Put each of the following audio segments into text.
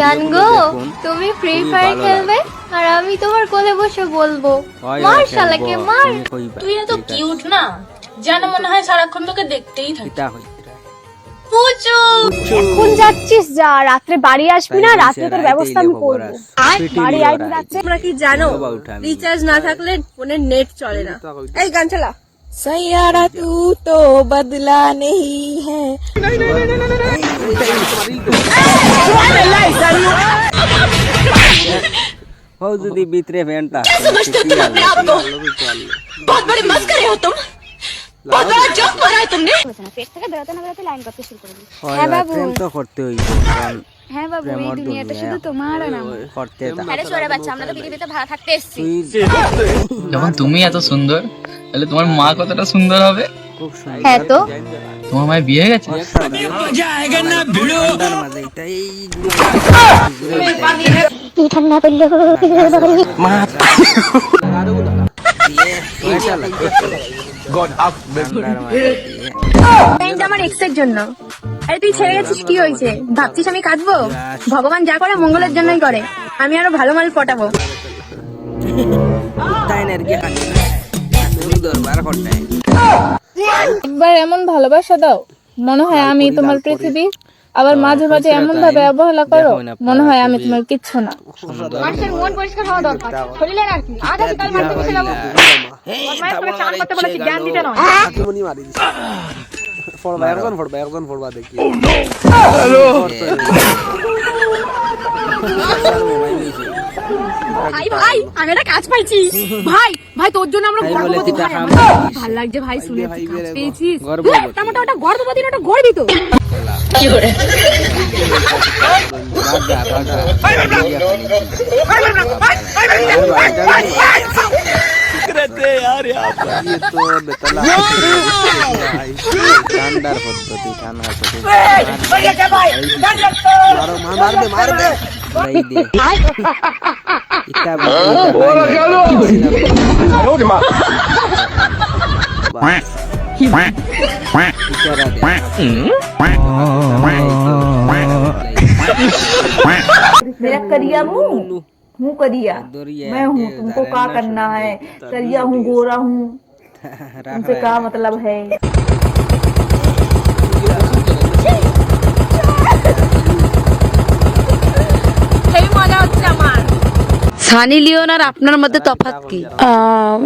জানগো তুমি free fire খেলবে আর আমি তোমার কোলে বসে বলব। মার শালাকে মার। তুই এত কিউট না? যেন মনে হয় সারাক্ষণ তোকে দেখতেই থাকি। এখন যাচ্ছিস যা রাত্রে বাড়ি আসবি না রাত্রে তোর ব্যবস্থা আমি করব। বাড়ি আইবি রাত্রে? তোমরা কি জানো রিচার্জ না থাকলে ফোনের নেট চলে না। এই গান চালা সৈয়ারা তু তো বদলা নেই। হ্যাঁ হও যদি ভিতরে ফ্যানটা बहुत बड़े मस्करे हो तुम बहुत बड़ा जोक मारा है तुमने পেট থেকে বেরোতে না বেরোতে লাইন করতে শুরু করে দিবি হ্যাঁ বাবু প্রেম তো করতে হইব কারণ হ্যাঁ বাবু এই প্রেমর দুনিয়াটা দুনিয়া শুধু তোমার আর আমার করতে তা আরে সোরে বাচ্চা আমরা তো পৃথিবীতে ভাড়া থাকতে এসেছি তুই যখন তুমি এত সুন্দর তাহলে তোমার মা কতটা সুন্দর হবে খুব সুন্দর হ্যাঁ তো তোমার মায়ের বিয়ে হয়ে গেছে? আমার জন্য। আরে তুই ছেড়ে গেছিস কি হয়েছে? ভাবছিস আমি কাঁদবো? ভগবান যা করে মঙ্গলের জন্যই করে। আমি আরও ভালো মাল পটাবো। দরবার করতে। একবার এমন ভালোবাসা দাও। মনে হয় আমি তোমার পৃথিবী আবার মাঝে মাঝে এমন ভাবে অবহেলা করো মনে হয় আমি তোমার কিচ্ছু না। মানুষের মন পরিষ্কার হওয়া দরকার। শরীরের আর কি আজ আমি মারতে বসে যাব বদমাইশ করে চান করতে বলেছি জ্ঞান দিতে নয়? ভাই ভাই আমি একটা কাজ পাইছি ভাই ভাই তোর জন্য আমরা গর্ভবতী ভাই ভালো লাগছে ভাই শুনে কাজ পেয়েছিস। তার ওটা গর্ভবতী ওটা গর্বিত दे यार यार ये तो बेतला शानदार पद्धति शानदार मारो मार दे मार दे नहीं दे इतना बोला क्या लो लो दिमाग इशारा दे मेरा करिया मुंह हूँ करिया मैं हूँ तुमको क्या करना है करिया हूँ गोरा हूँ तुमसे क्या मतलब है সেই মজা হচ্ছে আমার সানি লিওন আর আপনার মধ্যে তফাৎ কি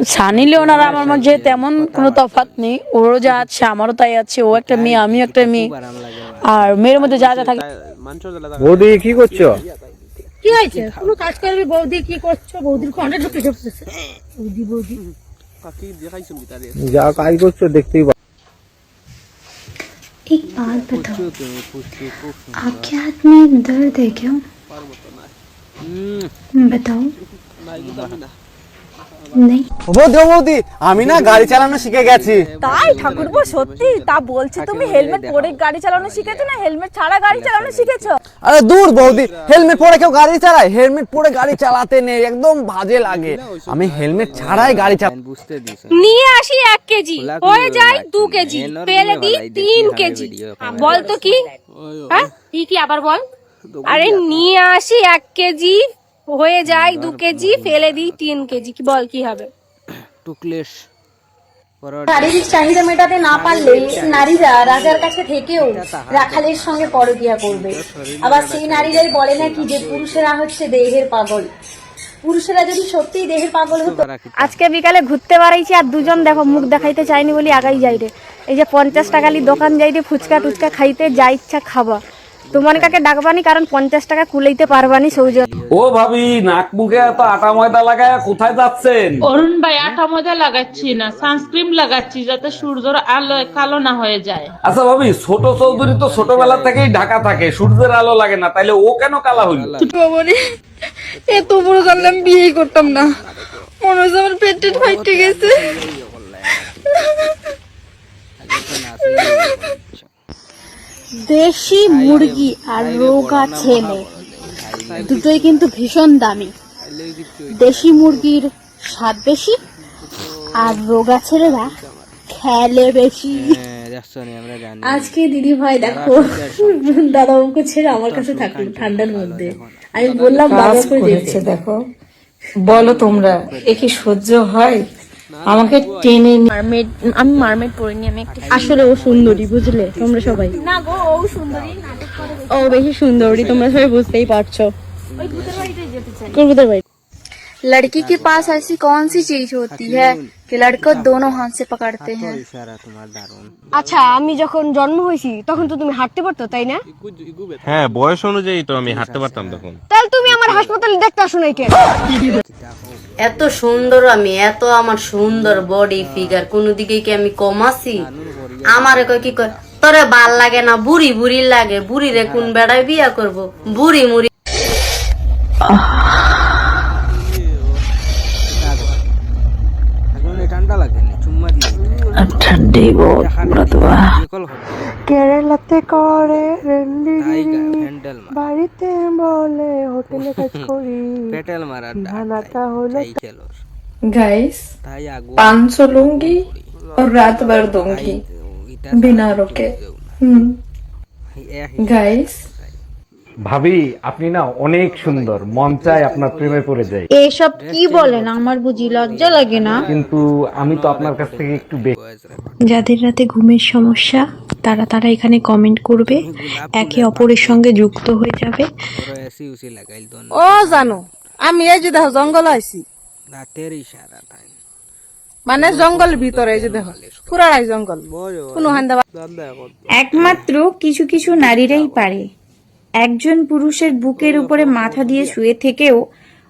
সানি লিওন আর আমার মাঝে তেমন কোনো তফাৎ নেই ওরও যা আছে আমারও তাই আছে ও একটা মেয়ে আমিও একটা মেয়ে আর মেয়ের মধ্যে যা যা থাকে বৌদি কি করছো কি হয়েছে কোনো কাজ করবি বৌদি কি করছো বৌদির কন্টে ঢুকে ঢুকতেছে বৌদি বৌদি যা কাজ করছো দেখতেই পা- एक बात बताओ आपके हाथ में दर्द है क्या बताओ नहीं বৌদি বৌদি আমি না গাড়ি চালানো শিখে গেছি। তাই ঠাকুরপো সত্যি তা বলছি তুমি হেলমেট পরে গাড়ি চালানো শিখেছো না হেলমেট ছাড়া গাড়ি চালানো শিখেছো? আরে দূর বৌদি হেলমেট পরে কেউ গাড়ি চালায়? হেলমেট পরে গাড়ি চালাতে নেই একদম বাজে লাগে। আমি হেলমেট ছাড়াই গাড়ি চালাই বুঝতে দিস। নিয়ে আসি এক কেজি হয়ে যায় দু কেজি ফেলে দিই তিন কেজি। বল তো কি? হ্যাঁ কি কি আবার বল? আরে নিয়ে আসি এক কেজি হয়ে যায় দু কেজি ফেলে দিই তিন কেজি কি বল কি হবে? টুকলেশ শারীরিক চাহিদা মেটাতে না পারলে নারীরা রাজার কাছে থেকেও রাখালের সঙ্গে পরকিয়া করবে। আবার সেই নারীরাই বলে নাকি যে পুরুষেরা হচ্ছে দেহের পাগল। পুরুষেরা যদি সত্যিই দেহের পাগল হতো আজকে বিকালে ঘুরতে বাড়াইছি আর দুজন দেখো মুখ দেখাইতে চাইনি বলি আগাই যাই রে এই যে পঞ্চাশ টাকালি দোকান যাই রে ফুচকা টুচকা খাইতে যা ইচ্ছা খাবা। তোমার কাকে ডাকবানি কারণ পঞ্চাশ টাকা কুলাইতে পারবানি সৌজন্য ও ভাবি নাক মুখে এত আটা ময়দা লাগায় কোথায় যাচ্ছেন? অরুণ ভাই আটা মজা লাগাচ্ছি না সানস্ক্রিন লাগাচ্ছি যাতে সূর্যের আলো কালো না হয়ে যায়। আচ্ছা ভাবি ছোট চৌধুরী তো ছোটবেলা থেকেই ঢাকা থাকে সূর্যের আলো লাগে না তাইলে ও কেন কালা হইল? এত বড় করলাম বিয়ে করতাম না। মনে হচ্ছে আমার পেট টেট ফাইটে গেছে। দেশি মুরগি আর রোগা ছেলে দুটোই কিন্তু ভীষণ দামি। দেশি মুরগির স্বাদ বেশি আর রোগা ছেলেরা খেলে বেশি। আজকে দিদি ভাই দেখো দাদা বাবুকে ছেড়ে আমার কাছে থাকল ঠান্ডার মধ্যে। আমি বললাম বাবা করে দেখো। বলো তোমরা এ কি সহ্য হয়? আমাকে টেনে মারমেড আমি মারমেড পরিনি আমি একটা আসলে ও সুন্দরী বুঝলে তোমরা সবাই না গো ও সুন্দরী ও বেশি সুন্দরী তোমরা সবাই বুঝতেই পারছো কুকুরদের বাড়ি लड़की के पास ऐसी कौन सी चीज होती है कि लड़को दोनों हाथ से पकड़ते हैं ইশারা তোমার দারুণ আচ্ছা আমি যখন জন্ম হয়েছি তখন তো তুমি হাঁটতে পারতো তাই না হ্যাঁ বয়স অনুযায়ী তো আমি হাঁটতে পারতাম তখন তাহলে তুমি আমার হাসপাতালে দেখতে আসো নাই কেন এত সুন্দর আমি এত আমার সুন্দর বডি ফিগার কোনো দিকে কি আমি কম আছি? আমারে কয় কি কয়? তোরে ভালো লাগে না বুড়ি বুড়ি লাগে। বুড়ি রে কোন বেড়ায় বিয়া করব? বুড়ি মুড়ি ঠান্ডা লাগে না চুম্মা দিয়ে ঠান্ডে হবে। কেরালাতে করে তাই হ্যান্ডেল মার বাড়িতে বলে হোটেলে কাজ করি পেটেল মারার ঢাকা হলো তাই খেলো गाइस তাই আগু पाँच सौ लूंगी और रात भर दूंगी बिना रुके हम्म गाइस ভাবি আপনি না অনেক সুন্দর মন চায় আপনার প্রেমে পড়ে যাই এসব কি বলেন আমার বুঝি লজ্জা লাগে না কিন্তু আমি তো আপনার কাছ থেকে একটু বেশি যাদের রাতে ঘুমের সমস্যা তারা তারা এখানে কমেন্ট করবে একে অপরের সঙ্গে যুক্ত হয়ে যাবে এসি উসি লাগাইল তো ও জানো আমি এই যে দেখো জঙ্গল আইছি রাতের ইশারা তাই মানে জঙ্গলের ভিতরে এই যে দেখো পুরাই জঙ্গল কোনো হান্দা একমাত্র কিছু কিছু নারীরাই পারে একজন পুরুষের বুকের উপরে মাথা দিয়ে শুয়ে থেকেও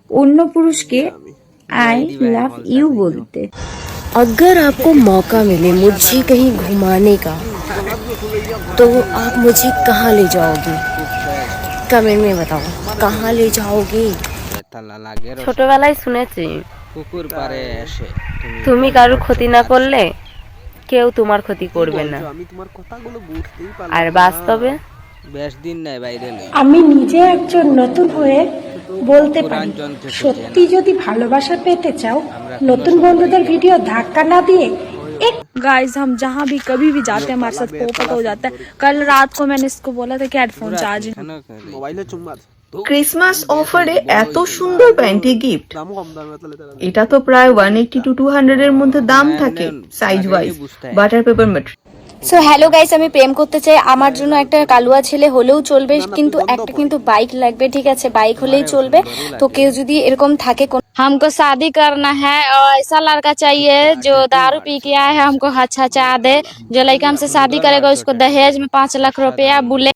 অন্য পুরুষকে আই লাভ ইউ বলতে अगर आपको मौका मिले मुझे कहीं घुमाने का तो आप मुझे कहाँ ले जाओगे कमेंट में बताओ कहाँ ले जाओगे তালা লাগে রস। ছোটবেলায় শুনেছি কুকুর পারে এসে তুমি তুমি কারোর ক্ষতি না করলে কেউ তোমার ক্ষতি করবে না আমি তোমার কথাগুলো বুঝতেই পারলাম আর বাস্তবে বেশ দিন নাই বাইরে লই আমি নিজে একজন নতুন হয়ে বলতে পারি যন্ত্রে সত্যি যদি ভালোবাসা পেতে চাও নতুন বন্ধুদের ভিডিও ধাক্কা না দিয়ে गाइस हम जहाँ भी कभी भी जाते हैं हमारे साथ पोपट हो जाता है कल रात को मैंने इसको बोला था कि हेडफोन चार्ज মোবাইলে চুম্মা ক্রিসমাস অফারে এত সুন্দর প্যান্টি গিফট এটা তো প্রায় one eighty two two hundred এর মধ্যে দাম থাকে size wise butter paper material so hello guys আমি প্রেম করতে চাই আমার জন্য একটা কালুয়া ছেলে হলেও চলবে কিন্তু একটা কিন্তু বাইক লাগবে ঠিক আছে বাইক হলেই চলবে তো কেউ যদি এরকম থাকে কোন हमको शादी करना है और ऐसा लड़का चाहिए जो दारू पी के आया है हमको अच्छा चाह दे जो लड़का हमसे शादी करेगा उसको दहेज में पाँच लाख रुपया बुले